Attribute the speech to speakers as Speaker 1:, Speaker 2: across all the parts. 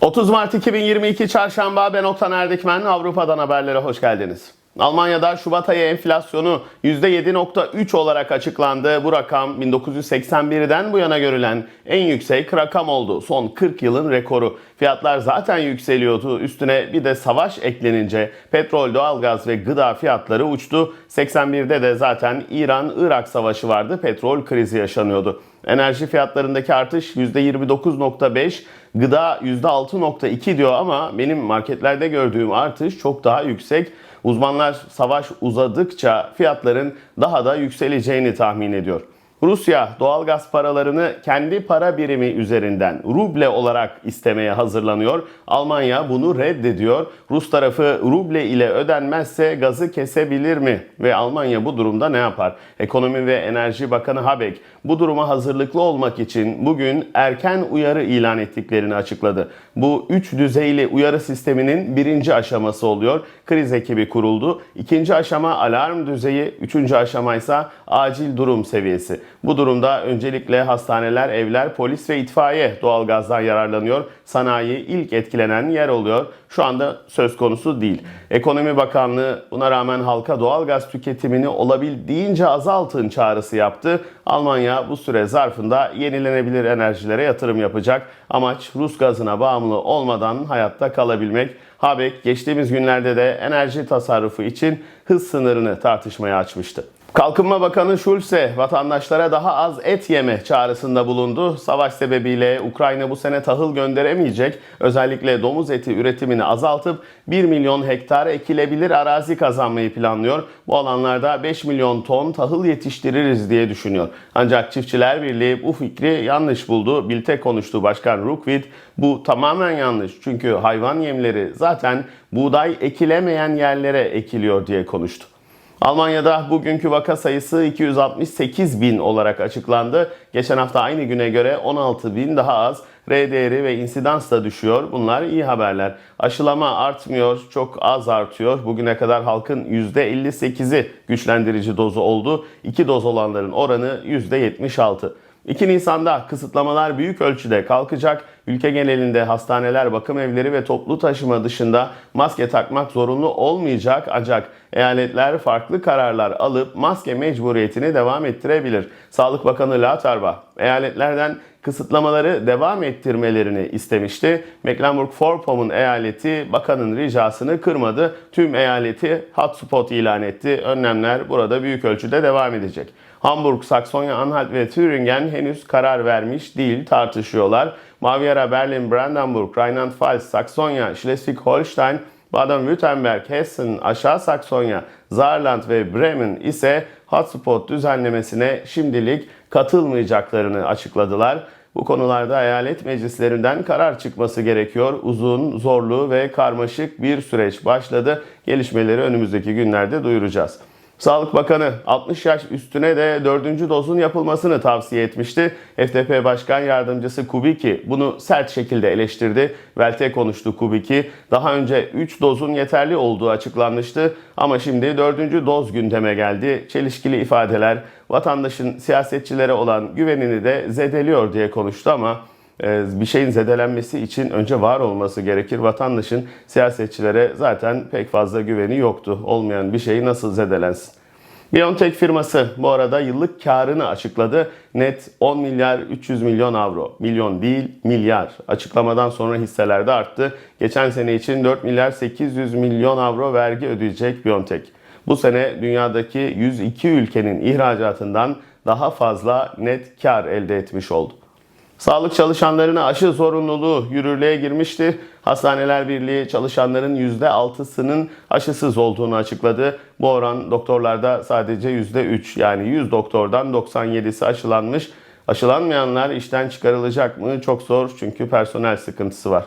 Speaker 1: 30 Mart 2022 Çarşamba ben Oktan Erdikmen Avrupa'dan haberlere hoş geldiniz. Almanya'da Şubat ayı enflasyonu %7.3 olarak açıklandı. Bu rakam 1981'den bu yana görülen en yüksek rakam oldu. Son 40 yılın rekoru. Fiyatlar zaten yükseliyordu. Üstüne bir de savaş eklenince petrol, doğalgaz ve gıda fiyatları uçtu. 81'de de zaten İran-Irak savaşı vardı. Petrol krizi yaşanıyordu. Enerji fiyatlarındaki artış %29.5, gıda %6.2 diyor ama benim marketlerde gördüğüm artış çok daha yüksek. Uzmanlar savaş uzadıkça fiyatların daha da yükseleceğini tahmin ediyor. Rusya doğalgaz paralarını kendi para birimi üzerinden ruble olarak istemeye hazırlanıyor. Almanya bunu reddediyor. Rus tarafı ruble ile ödenmezse gazı kesebilir mi? Ve Almanya bu durumda ne yapar? Ekonomi ve Enerji Bakanı Habeck bu duruma hazırlıklı olmak için bugün erken uyarı ilan ettiklerini açıkladı. Bu üç düzeyli uyarı sisteminin birinci aşaması oluyor. Kriz ekibi kuruldu. İkinci aşama alarm düzeyi, üçüncü aşama ise acil durum seviyesi. Bu durumda öncelikle hastaneler, evler, polis ve itfaiye doğalgazdan yararlanıyor. Sanayi ilk etkilenen yer oluyor. Şu anda söz konusu değil. Ekonomi Bakanlığı buna rağmen halka doğalgaz tüketimini olabildiğince azaltın çağrısı yaptı. Almanya bu süre zarfında yenilenebilir enerjilere yatırım yapacak. Amaç Rus gazına bağımlı olmadan hayatta kalabilmek. Habeck geçtiğimiz günlerde de enerji tasarrufu için hız sınırını tartışmaya açmıştı. Kalkınma Bakanı Schulze vatandaşlara daha az et yeme çağrısında bulundu. Savaş sebebiyle Ukrayna bu sene tahıl gönderemeyecek. Özellikle domuz eti üretimini azaltıp 1 milyon hektar ekilebilir arazi kazanmayı planlıyor. Bu alanlarda 5 milyon ton tahıl yetiştiririz diye düşünüyor. Ancak Çiftçiler Birliği bu fikri yanlış buldu. Bilte konuştu Başkan Rukvid. Bu tamamen yanlış. Çünkü hayvan yemleri zaten buğday ekilemeyen yerlere ekiliyor diye konuştu. Almanya'da bugünkü vaka sayısı 268 bin olarak açıklandı. Geçen hafta aynı güne göre 16 bin daha az. R değeri ve insidans da düşüyor. Bunlar iyi haberler. Aşılama artmıyor, çok az artıyor. Bugüne kadar halkın %58'i güçlendirici dozu oldu. 2 doz olanların oranı %76. 2 Nisan'da kısıtlamalar büyük ölçüde kalkacak. Ülke genelinde hastaneler, bakım evleri ve toplu taşıma dışında maske takmak zorunlu olmayacak ancak eyaletler farklı kararlar alıp maske mecburiyetini devam ettirebilir. Sağlık Bakanı Lauterbach eyaletlerden kısıtlamaları devam ettirmelerini istemişti. Mecklenburg-Vorpommern eyaleti bakanın ricasını kırmadı. Tüm eyaleti hotspot ilan etti. Önlemler burada büyük ölçüde devam edecek. Hamburg, Saksonya-Anhalt ve Thüringen henüz karar vermiş değil tartışıyorlar. Baviera, Berlin, Brandenburg, Rheinland-Pfalz, Saksonya, Schleswig-Holstein, Baden-Württemberg, Hessen, Aşağı Saksonya, Saarland ve Bremen ise hotspot düzenlemesine şimdilik katılmayacaklarını açıkladılar. Bu konularda eyalet meclislerinden karar çıkması gerekiyor. Uzun, zorlu ve karmaşık bir süreç başladı. Gelişmeleri önümüzdeki günlerde duyuracağız. Sağlık Bakanı 60 yaş üstüne de 4. dozun yapılmasını tavsiye etmişti. FDP Başkan Yardımcısı Kubicki bunu sert şekilde eleştirdi. Velte konuştu Kubicki. Daha önce 3 dozun yeterli olduğu açıklanmıştı ama şimdi 4. doz gündeme geldi. Çelişkili ifadeler vatandaşın siyasetçilere olan güvenini de zedeliyor diye konuştu ama bir şeyin zedelenmesi için önce var olması gerekir. Vatandaşın siyasetçilere zaten pek fazla güveni yoktu. Olmayan bir şeyi nasıl zedelensin? BioNTech firması bu arada yıllık karını açıkladı. Net 10 milyar 300 milyon avro. Milyon değil milyar. Açıklamadan sonra hisseler de arttı. Geçen sene için 4 milyar 800 milyon avro vergi ödeyecek BioNTech. Bu sene dünyadaki 102 ülkenin ihracatından daha fazla net kar elde etmiş oldu. Sağlık çalışanlarına aşı zorunluluğu yürürlüğe girmişti. Hastaneler Birliği çalışanların %6'sının aşısız olduğunu açıkladı. Bu oran doktorlarda sadece %3 yani 100 doktordan 97'si aşılanmış. Aşılanmayanlar işten çıkarılacak mı? Çok zor çünkü personel sıkıntısı var.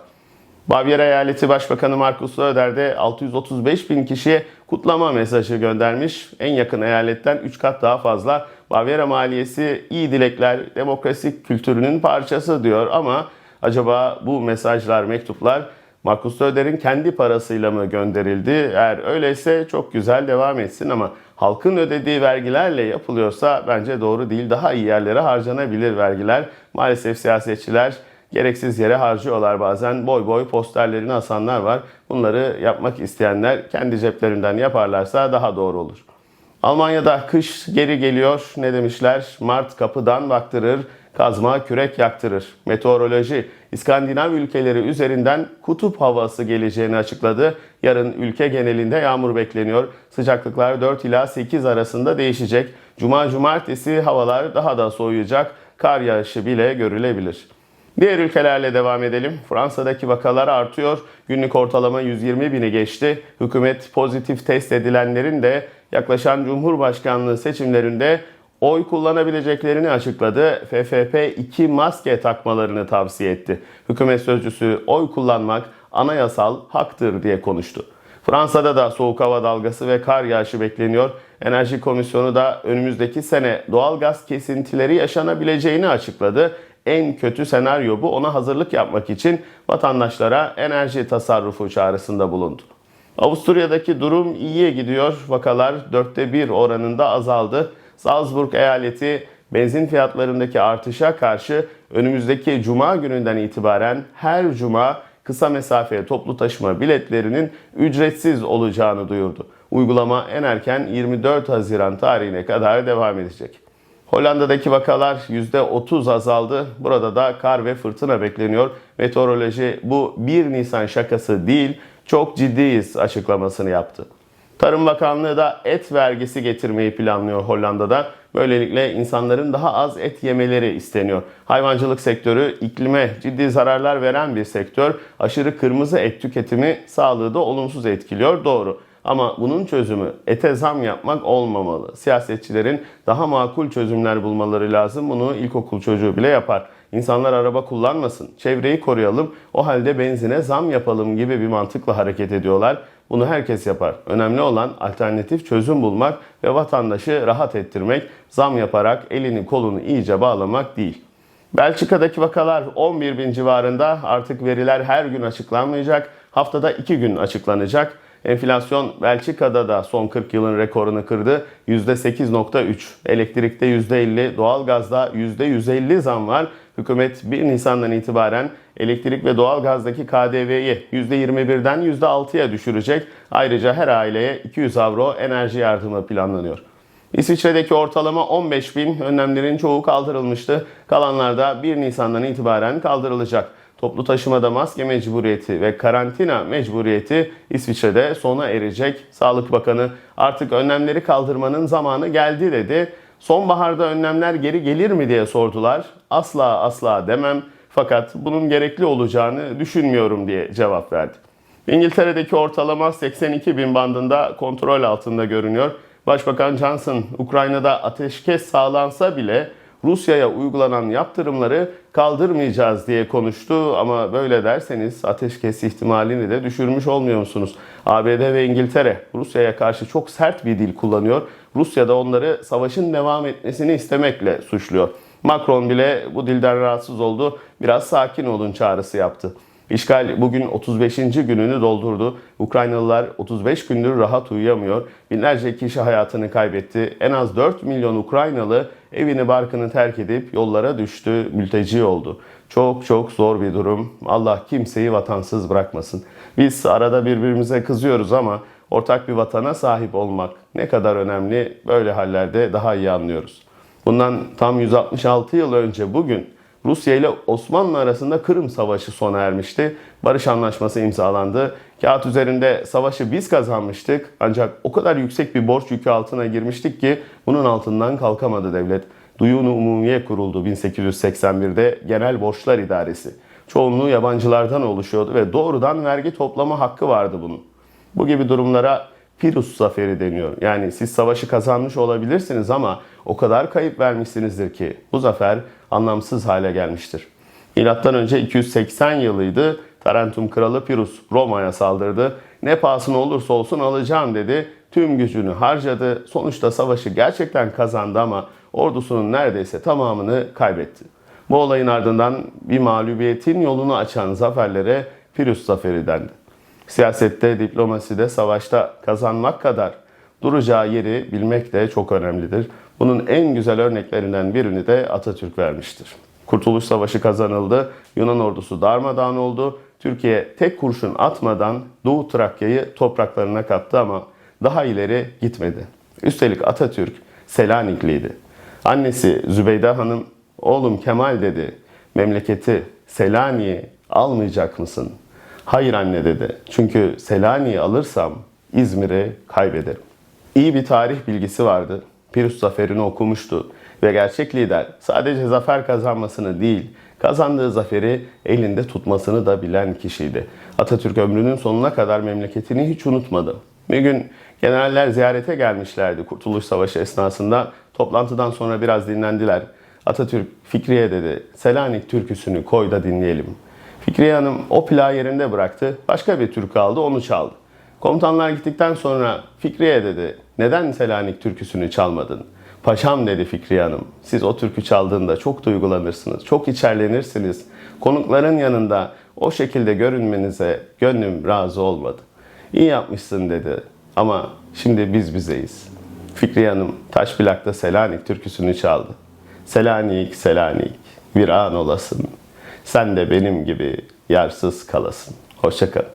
Speaker 1: Bavyera Eyaleti Başbakanı Markus Söder de 635 bin kişiye kutlama mesajı göndermiş. En yakın eyaletten 3 kat daha fazla. Bavyera maliyesi iyi dilekler, demokrasi kültürünün parçası diyor ama acaba bu mesajlar, mektuplar Markus Söder'in kendi parasıyla mı gönderildi? Eğer öyleyse çok güzel devam etsin ama halkın ödediği vergilerle yapılıyorsa bence doğru değil. Daha iyi yerlere harcanabilir vergiler. Maalesef siyasetçiler gereksiz yere harcıyorlar bazen. Boy boy posterlerini asanlar var. Bunları yapmak isteyenler kendi ceplerinden yaparlarsa daha doğru olur. Almanya'da kış geri geliyor. Ne demişler? Mart kapıdan baktırır, kazma kürek yaktırır. Meteoroloji İskandinav ülkeleri üzerinden kutup havası geleceğini açıkladı. Yarın ülke genelinde yağmur bekleniyor. Sıcaklıklar 4 ila 8 arasında değişecek. Cuma cumartesi havalar daha da soğuyacak. Kar yağışı bile görülebilir. Diğer ülkelerle devam edelim. Fransa'daki vakalar artıyor. Günlük ortalama 120 bini geçti. Hükümet pozitif test edilenlerin de yaklaşan Cumhurbaşkanlığı seçimlerinde oy kullanabileceklerini açıkladı. FFP 2 maske takmalarını tavsiye etti. Hükümet sözcüsü oy kullanmak anayasal haktır diye konuştu. Fransa'da da soğuk hava dalgası ve kar yağışı bekleniyor. Enerji Komisyonu da önümüzdeki sene doğal gaz kesintileri yaşanabileceğini açıkladı. En kötü senaryo bu. Ona hazırlık yapmak için vatandaşlara enerji tasarrufu çağrısında bulundu. Avusturya'daki durum iyiye gidiyor. Vakalar dörtte bir oranında azaldı. Salzburg eyaleti benzin fiyatlarındaki artışa karşı önümüzdeki cuma gününden itibaren her cuma kısa mesafeye toplu taşıma biletlerinin ücretsiz olacağını duyurdu. Uygulama en erken 24 Haziran tarihine kadar devam edecek. Hollanda'daki vakalar %30 azaldı. Burada da kar ve fırtına bekleniyor. Meteoroloji bu 1 Nisan şakası değil, çok ciddiyiz açıklamasını yaptı. Tarım Bakanlığı da et vergisi getirmeyi planlıyor Hollanda'da. Böylelikle insanların daha az et yemeleri isteniyor. Hayvancılık sektörü iklime ciddi zararlar veren bir sektör. Aşırı kırmızı et tüketimi sağlığı da olumsuz etkiliyor. Doğru. Ama bunun çözümü ete zam yapmak olmamalı. Siyasetçilerin daha makul çözümler bulmaları lazım. Bunu ilkokul çocuğu bile yapar. İnsanlar araba kullanmasın, çevreyi koruyalım, o halde benzine zam yapalım gibi bir mantıkla hareket ediyorlar. Bunu herkes yapar. Önemli olan alternatif çözüm bulmak ve vatandaşı rahat ettirmek, zam yaparak elini kolunu iyice bağlamak değil. Belçika'daki vakalar 11 bin civarında artık veriler her gün açıklanmayacak. Haftada 2 gün açıklanacak. Enflasyon Belçika'da da son 40 yılın rekorunu kırdı. %8.3. Elektrikte %50, doğalgazda %150 zam var. Hükümet 1 Nisan'dan itibaren elektrik ve doğalgazdaki KDV'yi %21'den %6'ya düşürecek. Ayrıca her aileye 200 avro enerji yardımı planlanıyor. İsviçre'deki ortalama 15 bin önlemlerin çoğu kaldırılmıştı. Kalanlar da 1 Nisan'dan itibaren kaldırılacak. Toplu taşımada maske mecburiyeti ve karantina mecburiyeti İsviçre'de sona erecek. Sağlık Bakanı artık önlemleri kaldırmanın zamanı geldi dedi. Sonbaharda önlemler geri gelir mi diye sordular. Asla asla demem fakat bunun gerekli olacağını düşünmüyorum diye cevap verdi. İngiltere'deki ortalama 82 bin bandında kontrol altında görünüyor. Başbakan Johnson, Ukrayna'da ateşkes sağlansa bile Rusya'ya uygulanan yaptırımları kaldırmayacağız diye konuştu ama böyle derseniz ateşkes ihtimalini de düşürmüş olmuyor musunuz? ABD ve İngiltere Rusya'ya karşı çok sert bir dil kullanıyor. Rusya da onları savaşın devam etmesini istemekle suçluyor. Macron bile bu dilden rahatsız oldu. Biraz sakin olun çağrısı yaptı. İşgal bugün 35. gününü doldurdu. Ukraynalılar 35 gündür rahat uyuyamıyor. Binlerce kişi hayatını kaybetti. En az 4 milyon Ukraynalı evini barkını terk edip yollara düştü, mülteci oldu. Çok çok zor bir durum. Allah kimseyi vatansız bırakmasın. Biz arada birbirimize kızıyoruz ama ortak bir vatana sahip olmak ne kadar önemli böyle hallerde daha iyi anlıyoruz. Bundan tam 166 yıl önce bugün Rusya ile Osmanlı arasında Kırım Savaşı sona ermişti. Barış anlaşması imzalandı. Kağıt üzerinde savaşı biz kazanmıştık. Ancak o kadar yüksek bir borç yükü altına girmiştik ki bunun altından kalkamadı devlet. Duyunu Umumiye kuruldu 1881'de Genel Borçlar İdaresi. Çoğunluğu yabancılardan oluşuyordu ve doğrudan vergi toplama hakkı vardı bunun. Bu gibi durumlara Pirus zaferi deniyor. Yani siz savaşı kazanmış olabilirsiniz ama o kadar kayıp vermişsinizdir ki bu zafer anlamsız hale gelmiştir. Milattan önce 280 yılıydı. Tarentum kralı Pirus Roma'ya saldırdı. Ne pahasına olursa olsun alacağım dedi. Tüm gücünü harcadı. Sonuçta savaşı gerçekten kazandı ama ordusunun neredeyse tamamını kaybetti. Bu olayın ardından bir mağlubiyetin yolunu açan zaferlere Pirus zaferi dendi. Siyasette, diplomaside, savaşta kazanmak kadar duracağı yeri bilmek de çok önemlidir. Bunun en güzel örneklerinden birini de Atatürk vermiştir. Kurtuluş Savaşı kazanıldı. Yunan ordusu darmadağın oldu. Türkiye tek kurşun atmadan Doğu Trakya'yı topraklarına kattı ama daha ileri gitmedi. Üstelik Atatürk Selanikliydi. Annesi Zübeyde Hanım, oğlum Kemal dedi, memleketi Selanik'i almayacak mısın? Hayır anne dedi. Çünkü Selanik'i alırsam İzmir'i kaybederim. İyi bir tarih bilgisi vardı. Pirus Zaferi'ni okumuştu ve gerçek lider sadece zafer kazanmasını değil, kazandığı zaferi elinde tutmasını da bilen kişiydi. Atatürk ömrünün sonuna kadar memleketini hiç unutmadı. Bir gün generaller ziyarete gelmişlerdi Kurtuluş Savaşı esnasında. Toplantıdan sonra biraz dinlendiler. Atatürk Fikriye dedi, Selanik türküsünü koy da dinleyelim. Fikriye Hanım o plağı yerinde bıraktı, başka bir türkü aldı, onu çaldı. Komutanlar gittikten sonra Fikriye dedi, neden Selanik türküsünü çalmadın? Paşam dedi Fikriye Hanım, siz o türkü çaldığında çok duygulanırsınız, çok içerlenirsiniz. Konukların yanında o şekilde görünmenize gönlüm razı olmadı. İyi yapmışsın dedi ama şimdi biz bizeyiz. Fikriye Hanım taş plakta Selanik türküsünü çaldı. Selanik, Selanik, bir an olasın. Sen de benim gibi yarsız kalasın. Hoşçakalın.